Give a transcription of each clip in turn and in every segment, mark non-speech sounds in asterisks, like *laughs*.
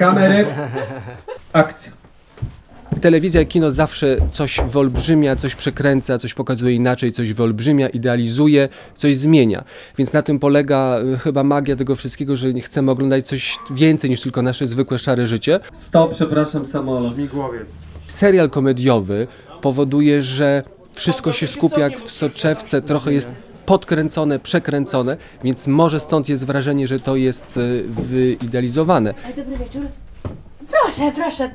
kamery, akcja. Telewizja i kino zawsze coś wyolbrzymia, coś przekręca, coś pokazuje inaczej, coś wyolbrzymia, idealizuje, coś zmienia. Więc na tym polega y, chyba magia tego wszystkiego, że nie chcemy oglądać coś więcej niż tylko nasze zwykłe szare życie. Stop, przepraszam, samolot. Migłowiec. Serial komediowy powoduje, że wszystko się skupia jak w soczewce, trochę jest podkręcone, przekręcone, więc może stąd jest wrażenie, że to jest y, wyidealizowane. Dobry wieczór. Proszę, proszę,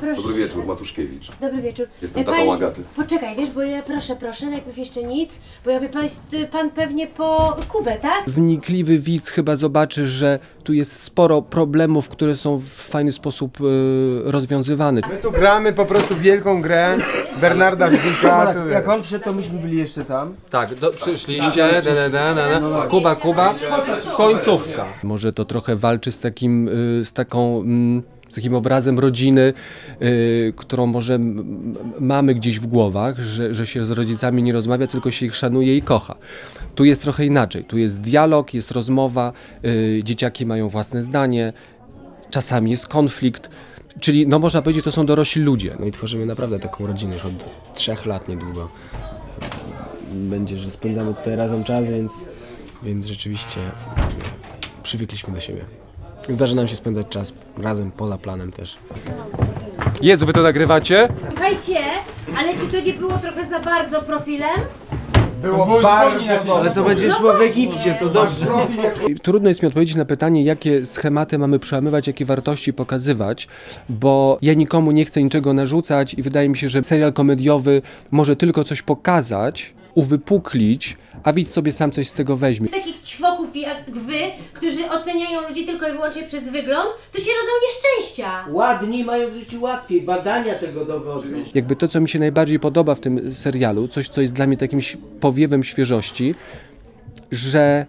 proszę. Dobry wieczór, Matuszkiewicz. Dobry wieczór. Jestem E, tatą pani- Agaty. Poczekaj, wiesz, bo ja proszę, proszę, najpierw jeszcze nic, bo ja wie pan, y, pan pewnie po Kubę, tak? Wnikliwy widz chyba zobaczy, że tu jest sporo problemów, które są w fajny sposób y, rozwiązywane. My tu gramy po prostu wielką grę Bernarda *laughs* Żwika. tu Jak on wszedł, to myśmy byli jeszcze tam. Tak, do, przyszliście, da, da, da, da, da. Kuba, Kuba, końcówka. Może to trochę walczy z takim, y, z taką, mm, takim obrazem rodziny, y, którą może mamy gdzieś w głowach, że, że się z rodzicami nie rozmawia, tylko się ich szanuje i kocha. Tu jest trochę inaczej, tu jest dialog, jest rozmowa, y, dzieciaki mają własne zdanie, czasami jest konflikt. Czyli, no można powiedzieć, to są dorośli ludzie. No i tworzymy naprawdę taką rodzinę już od trzech lat niedługo. Będzie, że spędzamy tutaj razem czas, więc, więc rzeczywiście przywykliśmy do siebie. Zdarzy nam się spędzać czas razem, poza planem też. Jezu, wy to nagrywacie? Słuchajcie, ale czy to nie było trochę za bardzo profilem? Było bardzo Ale to będzie szło w Egipcie, to dobrze. Trudno jest mi odpowiedzieć na pytanie, jakie schematy mamy przełamywać, jakie wartości pokazywać, bo ja nikomu nie chcę niczego narzucać i wydaje mi się, że serial komediowy może tylko coś pokazać, uwypuklić, a widz sobie sam coś z tego weźmie. Takich ćwoków jak wy, którzy oceniają ludzi tylko i wyłącznie przez wygląd, to się rodzą nieszczęścia. Ładni mają w życiu łatwiej, badania tego dowodzą. Jakby to, co mi się najbardziej podoba w tym serialu, coś, co jest dla mnie takim powiewem świeżości, że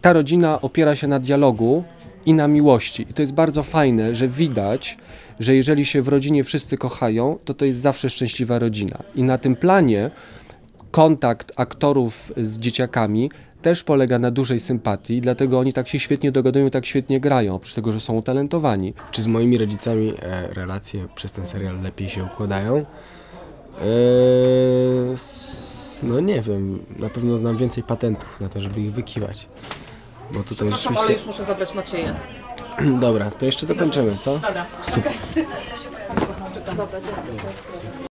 ta rodzina opiera się na dialogu i na miłości. I to jest bardzo fajne, że widać, że jeżeli się w rodzinie wszyscy kochają, to to jest zawsze szczęśliwa rodzina. I na tym planie kontakt aktorów z dzieciakami też polega na dużej sympatii, dlatego oni tak się świetnie dogadują, tak świetnie grają, oprócz tego, że są utalentowani. Czy z moimi rodzicami e, relacje przez ten serial lepiej się układają? E, s- no nie wiem, na pewno znam więcej patentów na to, żeby ich wykiwać. Bo tutaj Przepraszam, ale rzeczywiście... już muszę zabrać Macieja. Dobra, to jeszcze dokończymy, co? Dobra. Super. Dobra, dziękuję.